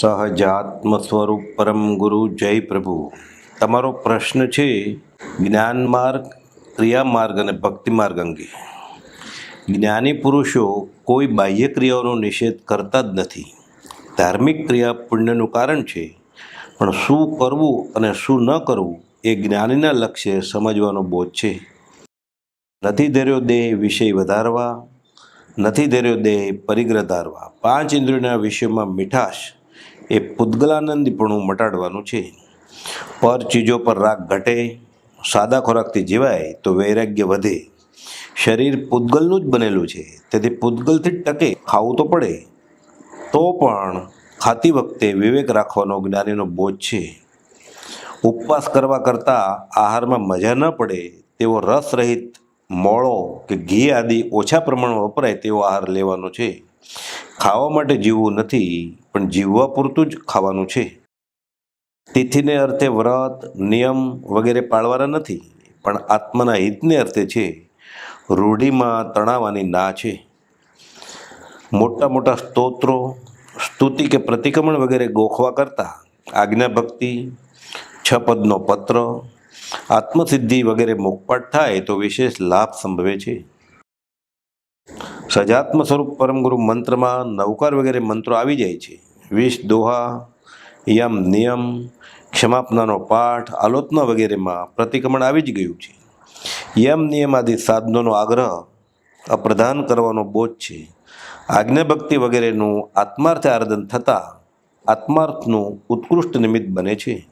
સહજાત્મ સ્વરૂપ પરમ ગુરુ જય પ્રભુ. તમારો પ્રશ્ન છે જ્ઞાન માર્ગ, ક્રિયા માર્ગ અને ભક્તિ માર્ગ અંગે. જ્ઞાની પુરુષો કોઈ બાહ્ય ક્રિયાઓનો નિષેધ કરતા જ નથી. ધાર્મિક ક્રિયા પુણ્યનું કારણ છે, પણ શું કરવું અને શું ન કરવું એ જ્ઞાનીના લક્ષ્ય સમજવાનો બોધ છે. નથી ધર્યો દેહ વિષય વધારવા, નથી ધર્યો દેહ પરિગ્રહ ધારવા. પાંચ ઇન્દ્રિયોના વિષયમાં મીઠાશ એ પૂદગલાનંદીપણું મટાડવાનું છે. પર ચીજો પર રાગ ઘટે, સાદા ખોરાકથી જીવાય તો વૈરાગ્ય વધે. શરીર પૂદગલનું જ બનેલું છે. તેથી પૂદગલથી જ ટકે, ખાવું તો પડે. તો પણ ખાતી વખતે વિવેક રાખવાનો જ્ઞાનીનો બોજ છે. ઉપવાસ કરવા કરતાં આહારમાં મજા ન પડે, તેવો રસ રહિત મોળો કે ઘી આદિ ઓછા પ્રમાણમાં વપરાય તેવો આહાર લેવાનો છે. ખાવા માટે જીવવું નથી પણ જીવવા પૂરતું જ ખાવાનું છે. તિથિને અર્થે વ્રત, નિયમ વગેરે પાળવાના નથી, પણ આત્માના હિતને અર્થે છે. રૂઢિમાં તણાવાની ના છે. મોટા મોટા સ્તોત્રો, સ્તુતિ કે પ્રતિક્રમણ વગેરે ગોખવા કરતાં આજ્ઞા ભક્તિ છ પદનો પત્ર, આત્મસિદ્ધિ વગેરે મુખપાઠ થાય તો વિશેષ લાભ સંભવે છે. સજાત્મ સ્વરૂપ પરમગુરુ મંત્રમાં નવકાર વગેરે મંત્રો આવી જાય છે. વિષ, દોહા, યમ, નિયમ, ક્ષમાપનાનો પાઠ, આલોચના વગેરેમાં પ્રતિક્રમણ આવી જ ગયું છે. યમ, નિયમ આદિ સાધનોનો આગ્રહ અપ્રધાન કરવાનો બોધ છે. આજ્ઞા ભક્તિ વગેરેનું આત્માર્થ આરાધન થતાં આત્માર્થનું ઉત્કૃષ્ટ નિમિત્ત બને છે.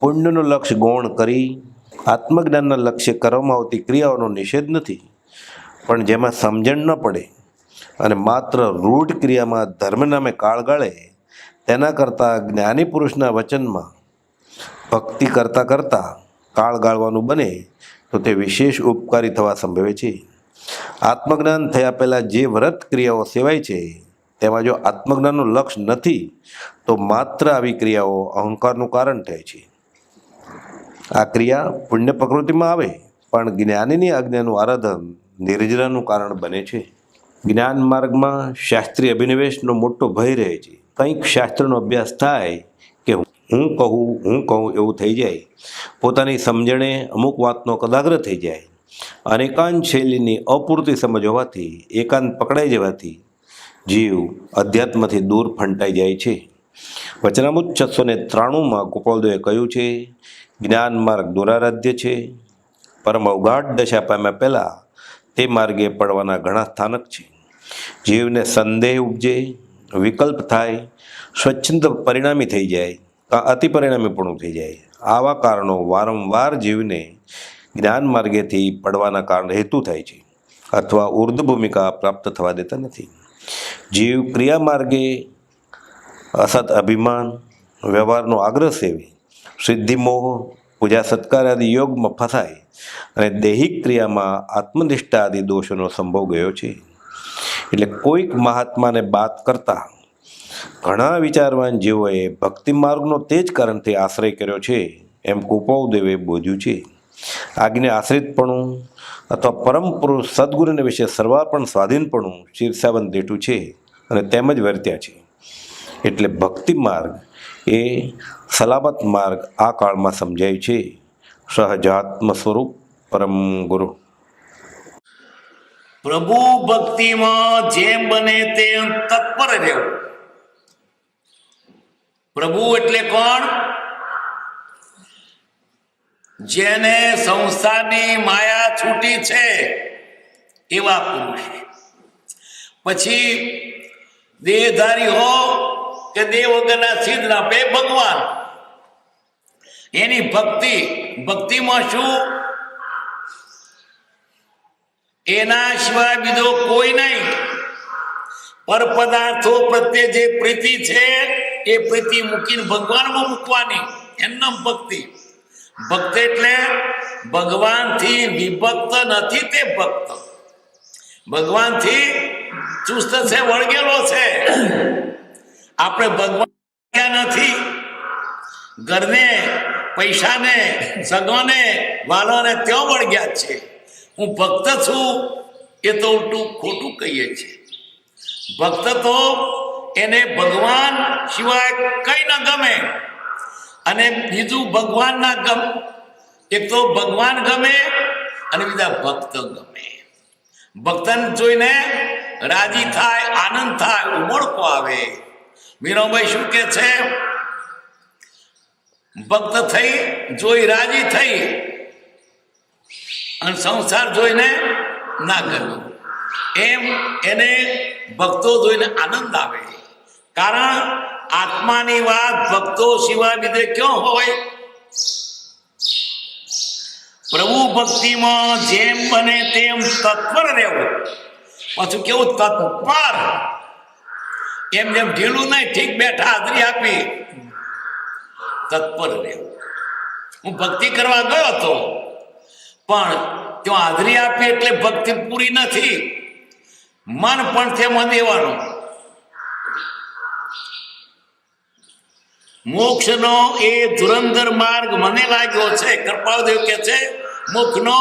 પુણ્યનું લક્ષ્ય ગૌણ કરી, આત્મજ્ઞાનના લક્ષ્ય કરવામાં આવતી ક્રિયાઓનો નિષેધ નથી. પણ જેમાં સમજણ ન પડે અને માત્ર રૂઢ ક્રિયામાં ધર્મ નામે કાળ ગાળે, તેના કરતાં જ્ઞાની પુરુષના વચનમાં ભક્તિ કરતાં કરતાં કાળ ગાળવાનું બને, તો તે વિશેષ ઉપકારી થવા સંભવે છે. આત્મજ્ઞાન થયા પહેલાં જે વ્રત ક્રિયાઓ સેવાય છે, તેમાં જો આત્મજ્ઞાનનું લક્ષ્ય નથી, તો માત્ર આવી ક્રિયાઓ અહંકારનું કારણ થાય છે. આ ક્રિયા પુણ્ય પ્રકૃતિમાં આવે, પણ જ્ઞાનીની આજ્ઞાનું આરાધન નિર્જરાનું કારણ બને છે. જ્ઞાન માર્ગમાં શાસ્ત્રીય અભિનિવેશનો મોટો ભય રહે છે. કંઈક શાસ્ત્રનો અભ્યાસ થાય કે હું કહું હું કહું એવું થઈ જાય. પોતાની સમજણે અમુક વાતનો કદાગ્ર થઈ જાય. અનેકાંત શૈલીની અપૂરતી સમજ હોવાથી, એકાંત પકડાઈ જવાથી જીવ અધ્યાત્મથી દૂર ફંટાઈ જાય છે. વચનામૃત છસો ને ત્રાણુંમાં ગોપાલદેવે કહ્યું છે, જ્ઞાન માર્ગ દુરારાધ્ય છે. પરમ અવગાઢ દશા પામ્યા પહેલાં તે માર્ગે પડવાના ઘણા સ્થાનક છે. જીવને સંદેહ ઉપજે, વિકલ્પ થાય, સ્વચ્છંદ પરિણામી થઈ જાય, કાં અતિ પરિણામીપણું થઈ જાય. આવા કારણો વારંવાર જીવને જ્ઞાન માર્ગેથી પડવાના કારણ હેતુ થાય છે અથવા ઉર્ધ ભૂમિકા પ્રાપ્ત થવા દેતા નથી. જીવ ક્રિયા માર્ગે અસત અભિમાન, વ્યવહારનો આગ્રહ સેવી, સિદ્ધિ મોહ, પૂજા સત્કાર આદિ યોગમાં ફસાય. અને દૈહિક ક્રિયામાં આત્મનિષ્ઠા આદિ દોષોનો સંભવ ગયો છે. એટલે કોઈક મહાત્માને બાત કરતા ઘણા વિચારવાન જીવોએ ભક્તિ માર્ગનો તે જ કારણથી આશ્રય કર્યો છે, એમ કુપૌદેવે બોધ્યું છે. આજ્ઞા આશ્રિતપણું અથવા પરમ પુરુષ સદગુરુને વિશે સર્વાર્પણ સ્વાધીનપણું શીર્ષાબંધ દેઠું છે અને તેમજ વર્ત્યા છે. એટલે ભક્તિ માર્ગ એ સલામત માર્ગ આ કાળમાં સમજાય છે. સહજાત્મ સ્વરૂપ પરમ ગુરુ પ્રભુ ભક્તિમાં જેમ બને તેમ તત્પર રહેવું પ્રભુ એટલે કોણ? જેને સંસારની માયા છૂટી છે એવા પુરુષ પછી દેહધારી હો કે દેહ વગરના સિદ્ધ ના ભગવાન એની ભક્તિ, ભક્તિમાં શું? એના સિવાય બીજો કોઈ નહીં. પર પદાર્થો પ્રત્યે જે પ્રીતિ છે, એ પ્રીતિ મૂકીને ભગવાનમાં મૂકવાની. એમનો ભક્તિ. ભક્ત એટલે ભગવાનથી વિભક્ત નથી તે ભક્ત. ભગવાનથી ચુસ્ત છે, વળગેલો છે. આપણે ભગવાન નથી. ઘરને, પૈસાને સગોને વાલોને ત્યાં વળગ્યા જ છે. હું ભક્ત છું, એ તો ઉલટું ખોટું કહીએ છીએ. ભક્ત તો એને ભગવાન સિવાય કંઈ ન ગમે. અને બીજું ભગવાન ના ગમ, એક તો ભગવાન ગમે અને બીજા ભક્ત ગમે. ભક્તન જોઈને રાજી થાય, આનંદ થાય, ઉમળકો આવે. મીરાબાઈ શું કે છે? ભક્ત થઈ, જોઈ રાજી થઈ અને સંસાર જોઈને ના કર્યો એમ એને ભક્તો જોઈને આનંદ આવે. કારણ આત્માની વાત ભક્તો સિવાય બીજે ક્યાં હોય? પ્રભુ ભક્તિમાં જેમ બને તેમ તત્પર રહેવું. પાછું કેવું તત્પર? એમ જેમ ઢીલું નહીં, ઠીક બેઠા હાજરી આપી. તત્પર રહેવું. હું ભક્તિ કરવા ગયો હતો, પણ ત્યાં હાજરી આપી એટલે ભક્તિ પૂરી નથી. મન પણ તેમાં દેવાનું મોક્ષનો એ ધુરંધર માર્ગ મને લાગ્યો છે. કૃપાદેવ કે છે મુખનો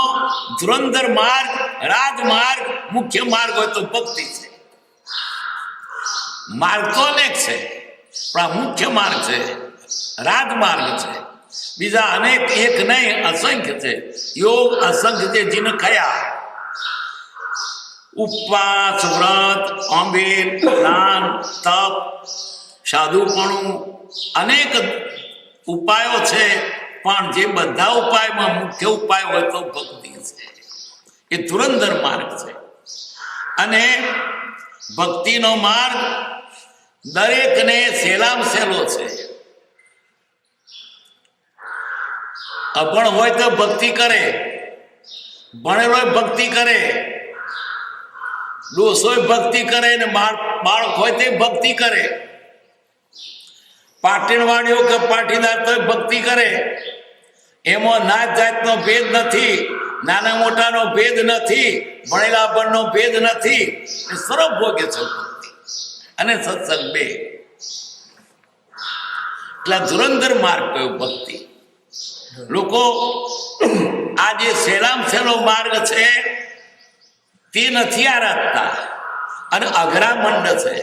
ધુરંધર માર્ગ, રાજમાર્ગ, મુખ્ય માર્ગ હોય તો ભક્તિ છે. માર્ગ તો અનેક છે, પણ આ મુખ્ય માર્ગ છે રાજમાર્ગ છે. બીજા અનેક એક નહીં, અસંખ્ય છે. યોગ અસંખ્ય છે જીન કયા? ઉપવાસ, વ્રત, આંબેલ, દાન, તપ, સાધુપણું. અનેક ઉપાયો છે, પણ જે બધા ઉપાયમાં મુખ્ય ઉપાય હોય તો ભક્તિ છે. એ ધુરંધર માર્ગ છે. અને ભક્તિનો માર્ગ દરેકને સહેલામ સહેલો છે. અભણ હોય તો ભક્તિ કરે. ભણેલો ભક્તિ કરે. ડોસો ભક્તિ કરે ને બાળક હોય તે ભક્તિ કરે. પાટીણવાડીઓ કે પાટીદાર તો ભક્તિ કરે. એમાં નાત જાતનો ભેદ નથી. નાના મોટાનો ભેદ નથી. ભણેલા ભણનો ભેદ નથી. એ સર્વ ભોગે છે ભક્તિ. અને સત્સંગ બે. એટલે ધુરંધર માર્ગ કયો ભક્તિ. લોકો, આ જે સહેલામ સહેલો માર્ગ છે, તે નથી આરાધતા અને અઘરા મંડ છે.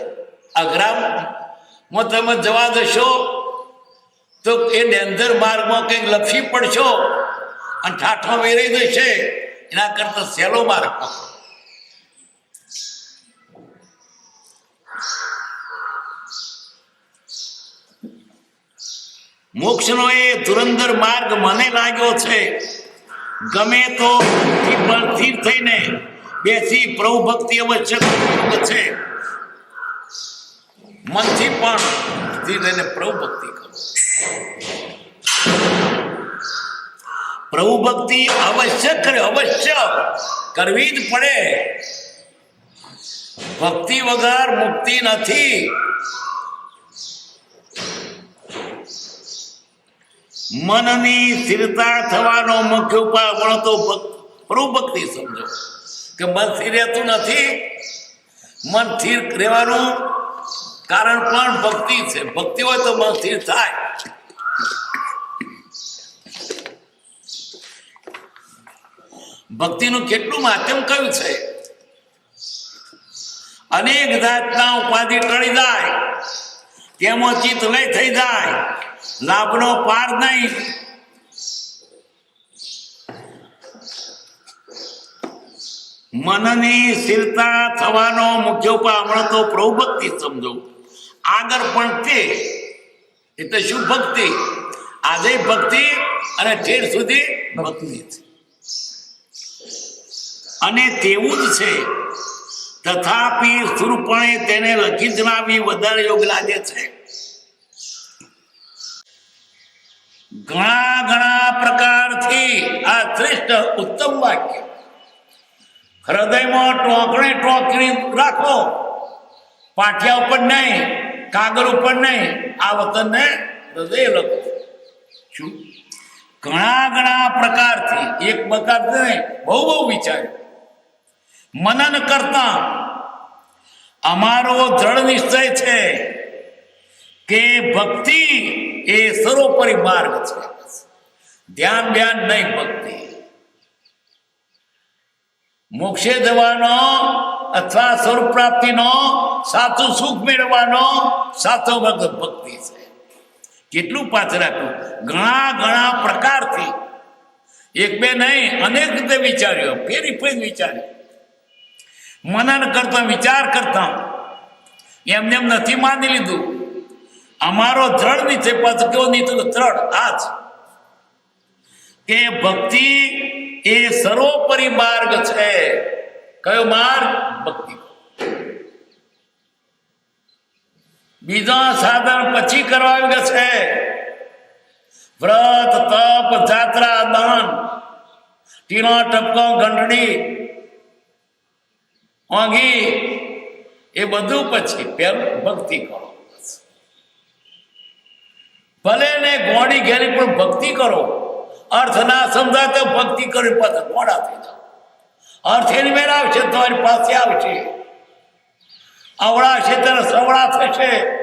અઘરામાં તમે જવા દેશો તો એ ડેન્જર માર્ગમાં કંઈક લપસી પડશો અને ઠાઠો વેરાઈ જશે એના કરતા સહેલો માર્ગ પકડો મોક્ષનો એ ધુરંધર માર્ગ મને લાગ્યો છે. ગમે તો સ્થિર થઈને બેસી પ્રભુ ભક્તિ અવશ્ય છે. મનથી પણ સ્થિર પ્રભુ ભક્તિ કરો. પ્રભુ ભક્તિ અવશ્ય કરે, અવશ્ય કરવી જ પડે. ભક્તિ વગર મુક્તિ નથી. મનની સ્થિરતા થવાનો મુખ્ય ઉપાય વણો તો ભક્તિ સમજો. કે મન સ્થિર રહેતું નથી, મન સ્થિર રહેવાનું કારણ પણ ભક્તિ છે. ભક્તિ હોય તો મન સ્થિર થાય. ભક્તિનું કેટલું માધ્યમ કયું છે? અનેક જાતના ઉપાધિ ટળી જાય. તેમાં ચિત્ત લય થઈ જાય. લાભનો પાર નહીં. મનની સ્થિરતા થવાનો મુખ્ય ઉપાય હમણાં તો પ્રભુભક્તિ સમજો. આગળ પણ તે એટલે શું ભક્તિ. આજે ભક્તિ અને ઠેર સુધી ભક્તિ અને તેવું જ છે. તથાપી સુરપણે તેને લખી જણાવી વધારે યોગ લાગે છે. ઘણા ઘણા પ્રકારથી આ શ્રેષ્ઠ ઉત્તમ વાક્ય. હૃદયમાં ટોંકણે ટોંકણી રાખો પાટિયા ઉપર નહીં, કાગળ ઉપર નહીં, આ વતનને હૃદય લખો. શું? ઘણા ઘણા પ્રકારથી, એક પ્રકાર નહીં, બહુ બહુ વિચાર્યું મનન કરતા, અમારો દ્રઢ નિશ્ચય છે. કે ભક્તિ એ સર્વોપરી માર્ગ છે. ધ્યાન ધ્યાન નહીં ભક્તિ. મોક્ષે જવાનો અથવા સ્વરૂપ પ્રાપ્તિનો સાચું સુખ મેળવવાનો સાચો વખત ભક્તિ છે. કેટલું પાછળ રાખ્યું? ઘણા ઘણા પ્રકારથી. એક બે નહીં, અનેક રીતે વિચાર્યો. ફેરી ફેરી વિચાર્યો. મનન કરતા વિચાર કરતા. એમને એમ નથી માની લીધું. અમારો દ્રઢ નીચે પાછો કેવો નીતિ દ્રઢ જ કે ભક્તિ એ સર્વોપરી માર્ગ છે. કયો માર્ગ? ભક્તિ. બીજા સાધન પછી કરવા આવ્યું છે. વ્રત, તપ, જાત્રા, દાન ટીનો ટપકો ઘંટડી ઓંઘી એ બધું પછી પેલું ભક્તિ કરો. ભલે ને ગોળી ઘેરી પણ ભક્તિ કરો. અર્થ ના સમજાય તો ભક્તિ કરી પાછા ગોળા થઈ જાઓ. અર્થ એની મેળ આવશે તમારી પાસે આવશે. અવળા છે ત્યારે સવળા થશે.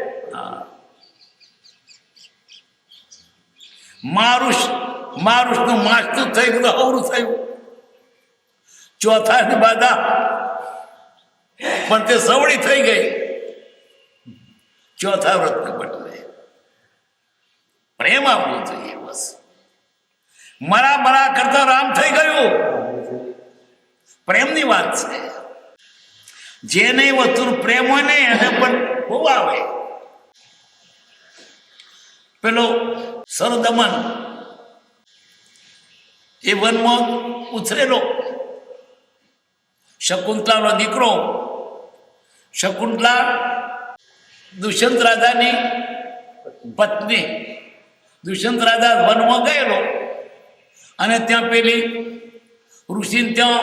મારુષ, મારુષનું માસ્તું થઈ ગયું અવરું થયું. ચોથા બાધા. પણ તે સવળી થઈ ગઈ. ચોથા વ્રતને બદલે. પ્રેમ આપવો જોઈએ બસ. મરા મરા કરતા રામ થઈ ગયું. પ્રેમની વાત છે, જેને વસ્તુનો પ્રેમ હોય ને એને પણ બહુ આવે. પેલો સરદમન, એ વનમાં ઉછરેલો. શકુંતલાનો દીકરો, શકુંતલા દુષ્યંત રાજાની પત્ની. દુષ્યંત રાજા વનમાં ગયેલો. અને ત્યાં પેલી ઋષિને ત્યાં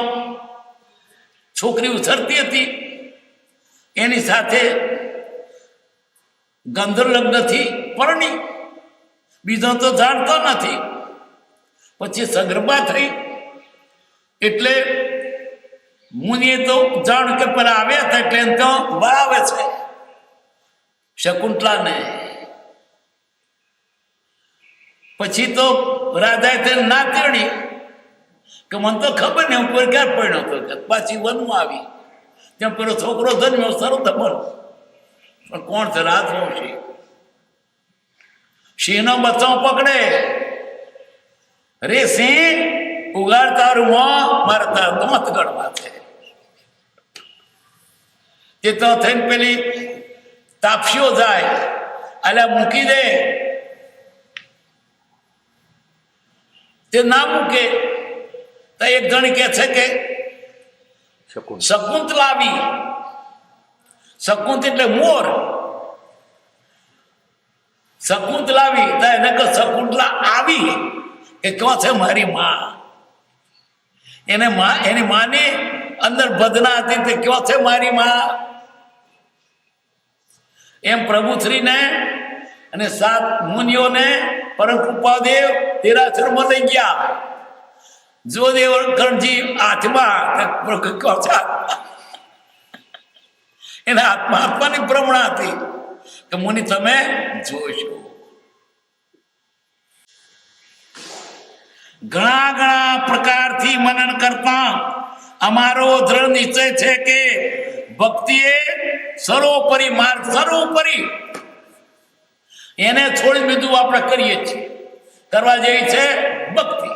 છોકરી ઉછરતી હતી. એની સાથે ગંધર્વ લગ્નથી પરણી. બીજો તો જાણતો નથી. પછી સગર્ભા થઈ. એટલે મુનિએ તો જાણ કે પેલા આવ્યા હતા એટલે એને તો બરાવે છે. શકુંતલાને પછી તો રાધાએ તેને ના તેડી કે મને તો ખબર ને હું કોઈ ક્યારે પડ્યો હતો પાછી વનમાં આવી. ત્યાં પેલો છોકરો જન્મ્યો સરસ દમન પણ કોણ છે? રાજવંશી સિંહનો બચ્ચો પકડે? રે સિંહ ઉગાડ તારું મોં મારે તાર મત ગણવા છે. તે તો થઈને પેલી તાપસીઓ જાય. અલ્યા મૂકી દે. તે ના મૂકે તો એક જણ કે છે કે શકુન શકુંતલા આવી શકુંત એટલે મોર. શકુંત લાવી તો એને કે શકુંતલા આવી. એ કહો છે મારી માં. એને માં એની માને અંદર ભદના હતી તે કહો છે મારી માં. એમ પ્રભુશ્રીને અને સાત મુનિઓને પરમ કૃપાદેવ તેરાસરમાં લઈ ગયા. જો દેવકરણજી હાથમાં એના હાથમાં આત્માની ભ્રમણા હતી કે મુનિ તમે જોશો. ઘણા ઘણા પ્રકારથી મનન કરતા અમારો દ્રઢ નિશ્ચય છે કે ભક્તિએ સર્વોપરી માર્ગ, સર્વોપરી એને છોડી બીજું આપણે કરીએ છીએ. કરવા જેવી છે ભક્તિ.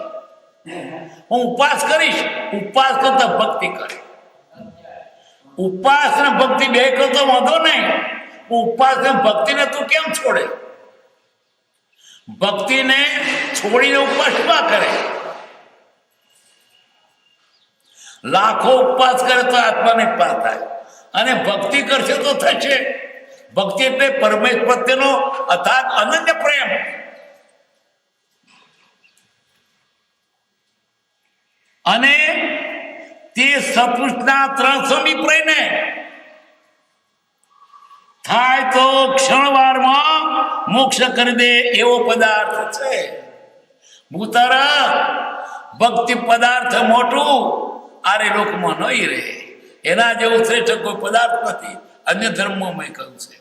હું ઉપવાસ કરીશ, ઉપવાસ કરતા ભક્તિ કરે. ઉપવાસ ને ભક્તિ બે કરતો વાંધો નહીં, ઉપવાસ ને ભક્તિને તું કેમ છોડે? ભક્તિને છોડીને ઉપવાસ ના કરે? લાખો ઉપવાસ કરે તો આત્માને પાર થાય. અને ભક્તિ કરશે તો થશે. ભક્તિ એટલે પરમેશ્વર પ્રત્યેનો અથાગ અનન્ય પ્રેમ. અને તે સપુષ્ટના ત્રણ સમીપ રહીને થાય તો ક્ષણવારમાં મોક્ષ કરી દે એવો પદાર્થ છે. ભૂતારા, ભક્તિ પદાર્થ મોટું આરે લોકમાં નહીં રહે. એના જેવું શ્રેષ્ઠ કોઈ પદાર્થ નથી. અન્ય ધર્મોમાં કહ્યું છે.